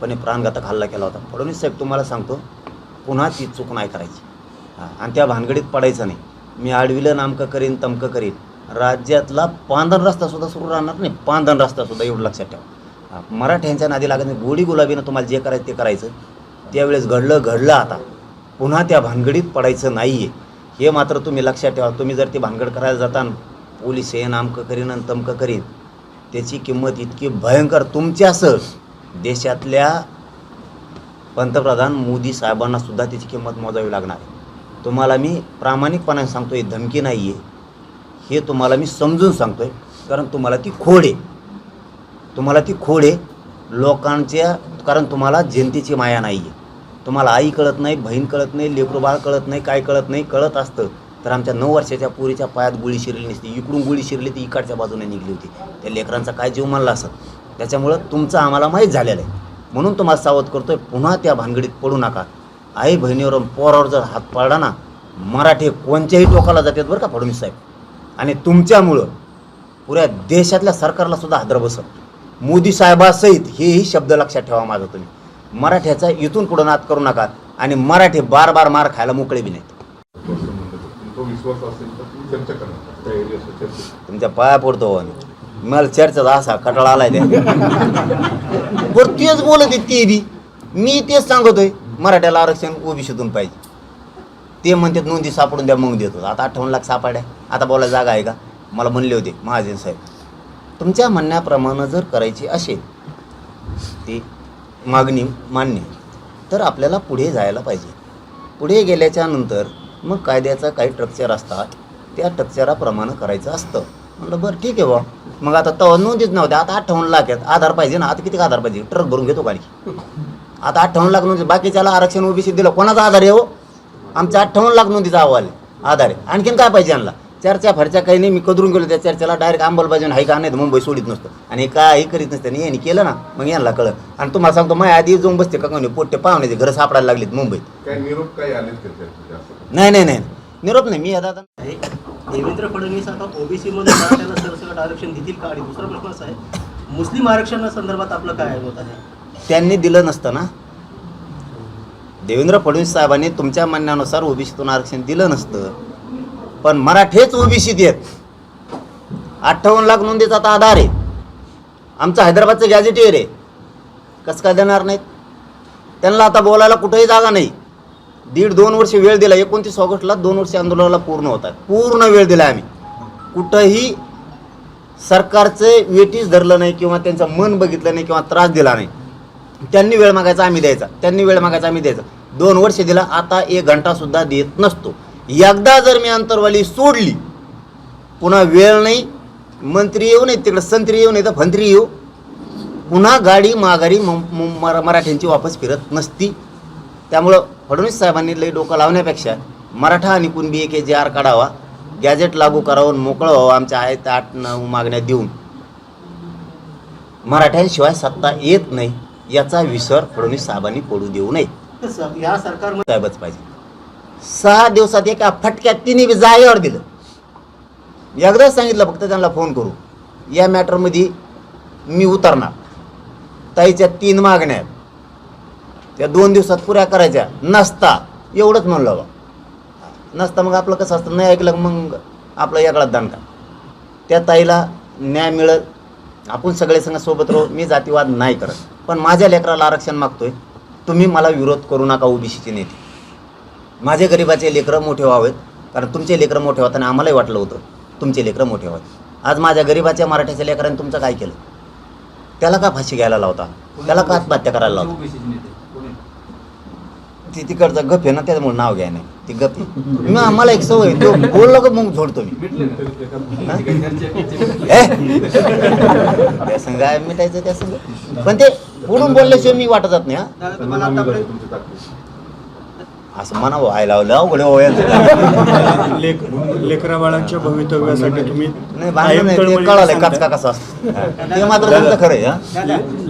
पण प्राणघातक हल्ला केला होता. फडणवीस साहेब तुम्हाला सांगतो पुन्हा ती चूक नाही करायची. हां आणि त्या भानगडीत पडायचं नाही. मी आडविलं नामकं करीन तमकं करीन. राज्यातला पांधन रस्तासुद्धा सुरू राहणार नाही. पांधन रस्तासुद्धा एवढं लक्षात ठेवा. मराठ्यांच्या नादी लागत नाही. गोडी गुलाबीनं तुम्हाला जे करायचं ते करायचं. त्यावेळेस घडलं घडलं आता. पुन्हा त्या भानगडीत पडायचं नाही आहे हे मात्र तुम्ही लक्षात ठेवा. तुम्ही जर ती भानगड करायला जाता पोलीस हे नामकं करीन आणि तमकं करीन. त्याची किंमत इतकी भयंकर. तुमच्यासह देशातल्या पंतप्रधान मोदी साहेबांना सुद्धा त्याची किंमत मोजावी लागणार आहे. तुम्हाला मी प्रामाणिकपणाने सांगतो आहे धमकी नाही आहे हे तुम्हाला मी समजून सांगतो आहे कारण तुम्हाला ती खोड आहे. तुम्हाला ती खोड आहे लोकांच्या कारण तुम्हाला जनतेची माया नाही आहे तुम्हाला आई कळत नाही बहीण कळत नाही लेकरू बाळ कळत नाही काय कळत नाही कळत असतं. तर आमच्या नऊ वर्षाच्या पोरीच्या पायात गोळी शिरली नसती इकडून गोळी शिरली ती इकडच्या बाजूने निघली होती. त्या लेकरांचा काय जीव मानला असत त्याच्यामुळं तुमचं आम्हाला माहीत झालेलं आहे. म्हणून तुम्हाला सावध करतोय. पुन्हा त्या भानगडीत पडू नका. आई बहिणीवर पोरावर जर हात पाडला ना मराठी कोणत्याही टोकाला जातात बरं का फडणवीस साहेब. आणि तुमच्यामुळं पुऱ्या देशातल्या सरकारला सुद्धा हादर बसत मोदी साहेबासहित हेही शब्द लक्षात ठेवा माझा तुम्ही. मराठ्याचा इथून पुढं नाद करू नका आणि मराठी बार बार मार खायला मोकळे बी नाहीत. तुमच्या पाया पडतो हो आम्ही. मला चर्चा असा कटाळा आलाय त्या बरं तेच बोलत ते बी। मी तेच सांगतोय मराठ्याला आरक्षण ओबीसीतून पाहिजे. ते म्हणतात नोंदी सापडून द्या मग देतो. आता अठ्ठावन्न लाख सापड्या आता बोला जागा आहे का? मला म्हणले होते महाजन साहेब तुमच्या म्हणण्याप्रमाणे जर करायची असेल ती मागणी मान्य तर आपल्याला पुढे जायला पाहिजे. पुढे गेल्याच्यानंतर मग कायद्याचा काही स्ट्रक्चर असतात. त्या स्ट्रक्चराप्रमाणे करायचं असतं. म्हटलं बरं ठीक आहे बा मग आता तेव्हा नोंदीच नव्हत्या आता अठ्ठावन्न लाख आहेत. आधार पाहिजे ना. आता किती आधार पाहिजे? ट्रक भरून घेतो गाडी. आता अठ्ठावन्न लाख नोंदी. बाकीच्याला आरक्षण ओबीसी दिलं. कोणाचा आधार आहे हो? आमचा अठ्ठावन्न लाख नोंदीचा अहवाल आहे. आधार आहे. आणखीन काय पाहिजे यांना? चर्चा फरच्या काही नाही. मी कदरून गेलो. त्या चर्चेला डायरेक्ट अंमलबजावणी हाय का नाही मुंबई सोडित नसतं. आणि काही करीत नसतं. आणि यांनी केलं ना मग यांना कळलं. आणि तुम्हाला सांगतो माझ्या आधी जाऊन बसते का कोणी? पोट्टे पाहुण्याचे घरं सापडायला लागलीत मुंबईत. काय निरोप काय आले नाही नाही नाही. निरोप नाही. मी आता देवेंद्र फडणवीस आता ओबीसी मध्ये मराठ्याला सरसकट आरक्षण देतील का? आणि दुसरा प्रश्न असा आहे मुस्लिम आरक्षणा संदर्भात आपलं काय मत आहे? त्यांनी दिलं नसतं ना. देवेंद्र फडणवीस साहेबांनी तुमच्या म्हणण्यानुसार ओबीसीतून आरक्षण दिलं नसतं. पण मराठेच ओबीसी देत. अठ्ठावन्न लाख नोंदीचा आता आधार आहे. आमचं हैदराबादचं गॅजेटियर आहे. कसं काय देणार नाहीत? त्यांना आता बोलायला कुठंही जागा नाही. दीड दोन वर्ष वेळ दिला एकोणतीस ऑगस्टला दोन वर्ष आंदोलनाला पूर्ण होतात पूर्ण वेळ दिला आम्ही. कुठंही सरकारचं वेटीच धरलं नाही किंवा त्यांचं मन बघितलं नाही किंवा त्रास दिला नाही त्यांनी वेळ मागायचा आम्ही द्यायचा. त्यांनी वेळ मागायचा आम्ही द्यायचा. दोन वर्ष दिला आता एक घंटासुद्धा देत नसतो. एकदा जर मी अंतरवाली सोडली पुन्हा वेळ नाही मंत्री येऊ नाही तिकडं संत्री येऊ नाही तर फंत्री येऊ. पुन्हा गाडी माघारी म- म- मरा- मराठ्यांची वापस फिरत नसती. त्यामुळं फडणवीस साहेबांनी लई डोकं लावण्यापेक्षा मराठा आणि कुणबी एक जे आर काढावा गॅजेट लागू करावं मोकळं व्हावं आमच्या आहेत आठ नऊ मागण्या देऊन. मराठ्यांशिवाय सत्ता येत नाही याचा विसर फडणवीस साहेबांनी पडू देऊ नये. या सरकार साहेबच पाहिजे. सहा दिवसात एका फटक्यात तिने बी जागेवर दिलं. एकदाच सांगितलं फक्त त्यांना फोन करू. या मॅटरमध्ये मी उतरणार. ताईच्या तीन मागण्या आहेत. त्या दोन दिवसात पुऱ्या करायच्या. नसता. एवढंच म्हणलं बा नसता मग आपलं कसं असतं? नाही ऐकलं मग आपलं याकडं दणका त्या ताईला न्याय मिळत आपण सगळे संघ सोबत राहू. मी जातीवाद नाही करत. पण माझ्या लेकराला आरक्षण मागतोय. तुम्ही मला विरोध करू नका ओबीसीचे नेते. माझे गरिबाचे लेकरं मोठे व्हावेत. कारण तुमचे लेकरं मोठे होतात आणि आम्हालाही वाटलं होतं. तुमचे लेकरं मोठे व्हावेत. आज माझ्या गरिबाच्या मराठ्याच्या लेकरांनी तुमचं काय केलं? त्याला का फाशी घ्यायला लावता? त्याला का आत्महत्या करायला लावता? ती तिकडचं गप आहे ना त्याच्यामुळे नाव घ्या नाही. ती गप मी आम्हाला एक सवय तो बोललो का मग झोडतो मी? त्या संघ आहे मिटायचं त्या संघ पण ते पुढून बोलल्याशिवाय मी वाटत जात नाही हा. असं म्हणा व्हायला लावलं अवघड हो लेकरा बाळांच्या भवितव्यासाठी तुम्ही नाही कळालंय. कचका कसा असतो. ते मात्र तुमचं खरं आहे हा.